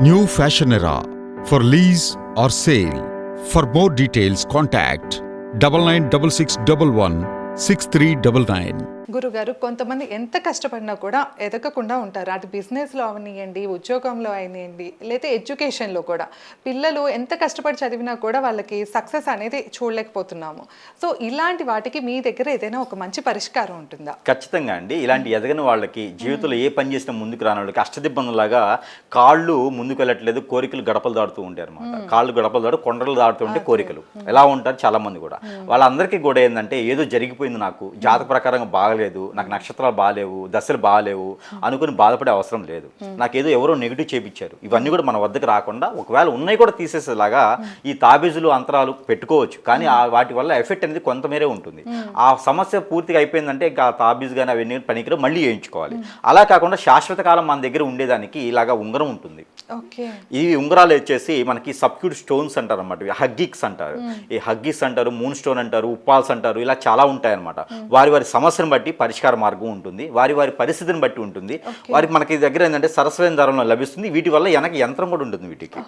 New Fashion Era for lease or sale. For more details, contact double nine double six double one six three double nine. గురుగారు కొంతమంది ఎంత కష్టపడినా కూడా ఎదగకుండా ఉంటారు. అటు బిజినెస్లో అవనియండి ఉద్యోగంలో అయినాయండి లేదా ఎడ్యుకేషన్లో కూడా. పిల్లలు ఎంత కష్టపడి చదివినా కూడా వాళ్ళకి సక్సెస్ అనేది చూడలేకపోతున్నాము. సో ఇలాంటి వాటికి మీ దగ్గర ఏదైనా ఒక మంచి పరిష్కారం ఉంటుందా? ఖచ్చితంగా అండి. ఇలాంటి ఎదగని వాళ్ళకి జీవితంలో ఏ పని చేసినా ముందుకు రాని వాళ్ళకి అష్టదిబ్బందులాగా కాళ్ళు ముందుకు వెళ్ళట్లేదు కోరికలు గడపలు దాడుతూ ఉంటాయి అనమాట కాళ్ళు గడపలు దాడు కొండలు దాడుతూ ఉంటే కోరికలు. ఎలా ఉంటారు చాలా మంది కూడా. వాళ్ళందరికీ కూడా ఏంటంటే ఏదో జరిగిపోయింది నాకు జాతక ప్రకారంగా బాగలేదు నాకు నక్షత్రాలు బాగాలేవు దశలు బాగాలేవు అనుకుని బాధపడే అవసరం లేదు. నాకు ఏదో ఎవరో నెగిటివ్ చేపించారు. ఇవన్నీ కూడా మన వద్దకు రాకుండా ఒకవేళ ఉన్నాయి కూడా తీసేసేలాగా ఈ తాబీజులు అంతరాలు పెట్టుకోవచ్చు. కానీ ఆ వాటి వల్ల ఎఫెక్ట్ అనేది కొంతమేరే ఉంటుంది. ఆ సమస్య పూర్తిగా అయిపోయిందంటే ఇంకా ఆ తాబీజ్ కానీ అవన్నీ పనికిరా మళ్ళీ వేయించుకోవాలి. అలా కాకుండా శాశ్వత కాలం మన దగ్గర ఉండేదానికి ఇలాగా ఉంగరం ఉంటుంది. ఈ ఉంగరాలు వచ్చేసి మనకి సబ్క్యూట్ స్టోన్స్ అంటారు అనమాట హగ్గిక్స్ అంటారు. ఈ హగ్గిక్స్ అంటారు మూన్ స్టోన్ అంటారు ఉప్పాల్స్ అంటారు ఇలా చాలా ఉంటాయి అనమాట వారి వారి సమస్యను బట్టి పరిష్కార మార్గం ఉంటుంది. వారి వారి పరిస్థితిని బట్టి ఉంటుంది. వారికి మనకి దగ్గర ఏంటంటే సరస్వతి ధరంలో లభిస్తుంది. వీటి వల్ల వెనక యంత్రం కూడా ఉంటుంది వీటికి.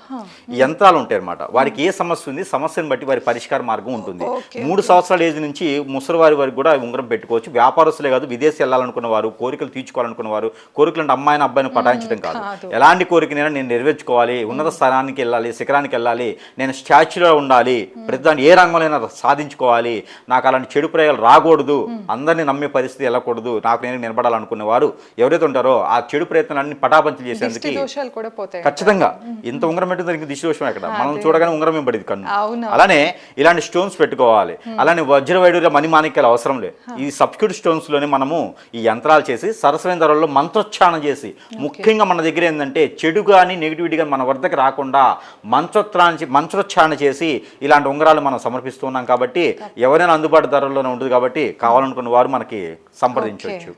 ఈ యంత్రాలు ఉంటాయి అనమాట వారికి ఏ సమస్య ఉంది సమస్యను బట్టి వారి పరిష్కార మార్గం ఉంటుంది. మూడు సంవత్సరాల ఏజ్ నుంచి ముసలి వారి వరకు కూడా ఉంగరం పెట్టుకోవచ్చు. వ్యాపారస్తులే కాదు విదేశీ వెళ్ళాలనుకున్న వారు కోరికలు తీర్చుకోవాలనుకున్న వారు కోరికలు అంటే అమ్మాయిని అబ్బాయిని పటాయించడం కాదు. కాదు. ఎలాంటి కోరికనైనా నేను నెరవేర్చుకోవాలి ఉన్నత స్థానానికి వెళ్ళాలి శిఖరానికి వెళ్ళాలి నేను స్టాచ్యూలో ఉండాలి ప్రతిదాన్ని ఏ రంగంలో సాధించుకోవాలి నాకు అలాంటి చెడు ప్రయోగాలు రాకూడదు. అందరినీ నమ్మే పరిస్థితి వెళ్ళకూడదు నాకు నేను నిలబడాలనుకునే వారు ఎవరైతే ఉంటారో ఆ చెడు ప్రయత్నాలన్నీ పటాపంచలు దిష్టి చేసేందుకు ఖచ్చితంగా. ఇంత ఉంగరం పెట్టిన దానికి దిశ దోషం ఎక్కడ మనం చూడగానే ఉంగరం పడింది కన్ను. అలానే ఇలాంటి స్టోన్స్ పెట్టుకోవాలి. అలానే వజ్ర వైడూర్య మణి మాణిక్యాలు అవసరం లేదు. ఈ సబ్క్యూట్ స్టోన్స్లోనే మనము ఈ యంత్రాలు చేసి సరస్వతి ధరల్లో మంత్రోచ్చారణ చేసి ముఖ్యంగా మన దగ్గర ఏంటంటే చెడు కానీ నెగిటివిటీ కానీ మన వద్దకు రాకుండా మంత్రోత్రాన్ని మంత్రోచ్చారణ చేసి ఇలాంటి ఉంగరాలు మనం సమర్పిస్తున్నాం కాబట్టి ఎవరైనా అందుబాటు ధరల్లోనే ఉంటుంది కాబట్టి కావాలనుకున్న వారు మనకి సంప్రదించవచ్చు.